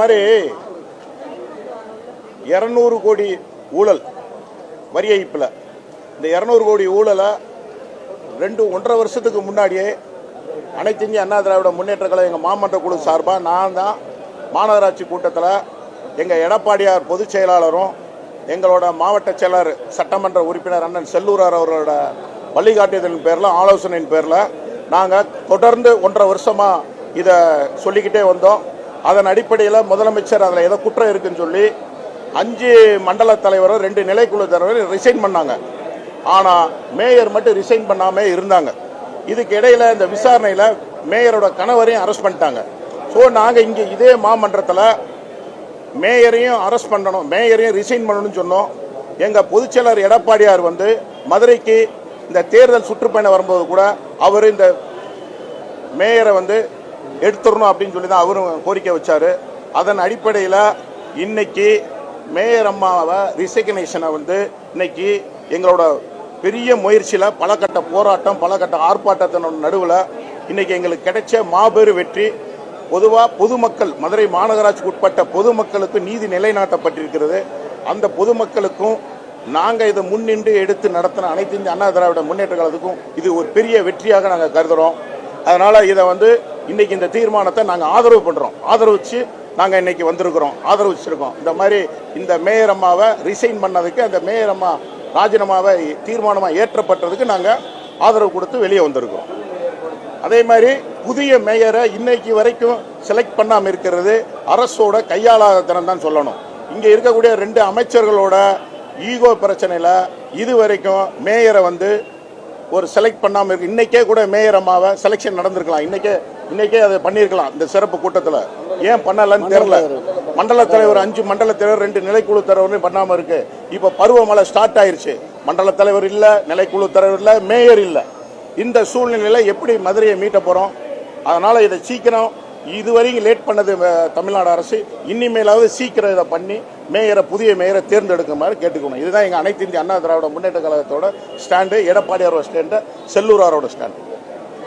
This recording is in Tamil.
மாதிரி இரநூறு கோடி ஊழல் வரி ஏய்ப்பில். இந்த இரநூறு கோடி ஊழலை ரெண்டு ஒன்றரை வருஷத்துக்கு முன்னாடியே அனைத்து இந்திய அண்ணா திராவிட முன்னேற்ற கழக எங்கள் மாமன்ற குழு சார்பாக நான் தான் மாநகராட்சி கூட்டத்தில் எங்கள் எடப்பாடியார் பொதுச் செயலாளரும் எங்களோட மாவட்ட செயலர் சட்டமன்ற உறுப்பினர் அண்ணன் செல்லூரார் அவர்களோட வழிகாட்டுதலின் பேரில் ஆலோசனையின் பேரில் நாங்கள் தொடர்ந்து ஒன்றரை வருஷமாக இதை சொல்லிக்கிட்டே வந்தோம். அதன் அடிப்படையில் முதலமைச்சர் அதில் ஏதோ குற்றம் இருக்குன்னு சொல்லி அஞ்சு மண்டல தலைவரும் ரெண்டு நிலைக்குழு தலைவரும் ரிசைன் பண்ணாங்க. ஆனால் மேயர் மட்டும் ரிசைன் பண்ணாமல் இருந்தாங்க. இதுக்கு இடையில் இந்த விசாரணையில் மேயரோட கணவரையும் அரெஸ்ட் பண்ணிட்டாங்க. ஸோ நாங்கள் இங்கே இதே மாமன்றத்தில் மேயரையும் அரெஸ்ட் பண்ணணும் மேயரையும் ரிசைன் பண்ணணும்னு சொன்னோம். எங்கள் பொதுச்செயலர் எடப்பாடியார் வந்து மதுரைக்கு இந்த தேர்தல் சுற்றுப்பயணம் வரும்போது கூட அவர் இந்த மேயரை வந்து எடுத்துடணும் அப்படின்னு சொல்லி தான் அவரும் கோரிக்கை வச்சார். அதன் அடிப்படையில் இன்னைக்கு மேயர் அம்மாவை ரிசக்னேஷனை வந்து இன்னைக்கு எங்களோட பெரிய முயற்சியில் பல கட்ட போராட்டம் பல கட்ட ஆர்ப்பாட்டத்தினோட நடுவில் இன்னைக்கு எங்களுக்கு கிடைச்ச மாபெரும் வெற்றி. பொதுவாக பொதுமக்கள் மதுரை மாநகராட்சிக்கு உட்பட்ட பொதுமக்களுக்கு நீதி நிலைநாட்டப்பட்டிருக்கிறது. அந்த பொதுமக்களுக்கும் நாங்கள் இதை முன்னின்று எடுத்து நடத்தின அனைத்து இந்திய அண்ணா திராவிட முன்னேற்ற காலத்துக்கும் இது ஒரு பெரிய வெற்றியாக நாங்கள் கருதுகிறோம் அதனால் இதை வந்து இன்னைக்கு இந்த தீர்மானத்தை நாங்கள் ஆதரவு பண்ணுறோம் ஆதரவுச்சு நாங்கள் இன்னைக்கு வந்திருக்கிறோம். ஆதரவுச்சிருக்கோம். இந்த மாதிரி இந்த மேயர் அம்மாவை ரிசைன் பண்ணதுக்கு அந்த மேயர் அம்மா ராஜினாமாவை தீர்மானமாக ஏற்றப்பட்டதுக்கு நாங்கள் ஆதரவு கொடுத்து வெளியே வந்திருக்கிறோம். அதே மாதிரி புதிய மேயரை இன்னைக்கு வரைக்கும் செலக்ட் பண்ணாமல் இருக்கிறது அரசோட கையாளாதனம் தான் சொல்லணும். இங்கே இருக்கக்கூடிய ரெண்டு அமைச்சர்களோட ஈகோ பிரச்சனையில் இது வரைக்கும் மேயரை வந்து ஒரு செலக்ட் பண்ணாமல் இருக்கு. இன்றைக்கே கூட மேயர் அம்மாவை செலெக்ஷன் நடந்திருக்கலாம். இன்றைக்கே இன்னைக்கே அதை பண்ணியிருக்கலாம் இந்த சிறப்பு கூட்டத்தில். ஏன் பண்ணலன்னு தெரியல. மண்டல தலைவர் அஞ்சு மண்டல தலைவர் ரெண்டு நிலைக்குழு தலைவர்னு பண்ணாமல் இருக்கு. இப்போ பருவமழை ஸ்டார்ட் ஆயிருச்சு. மண்டல தலைவர் இல்லை நிலைக்குழு தலைவர் இல்லை மேயர் இல்லை. இந்த சூழ்நிலையில் எப்படி மதுரையை மீட்ட போகிறோம் அதனால் இதை சீக்கிரம் இதுவரைக்கும் லேட் பண்ணது தமிழ்நாடு அரசு. இனிமேலாவது சீக்கிரம் இதை பண்ணி மேயரை புதிய மேயரை தேர்ந்தெடுக்குமாறு கேட்டுக்கணும். இதுதான் எங்கள் அனைத்து இந்திய அண்ணா திராவிட முன்னேற்ற கழகத்தோட ஸ்டாண்டு எடப்பாடியாரோட ஸ்டாண்டு செல்லூராரோட ஸ்டாண்டு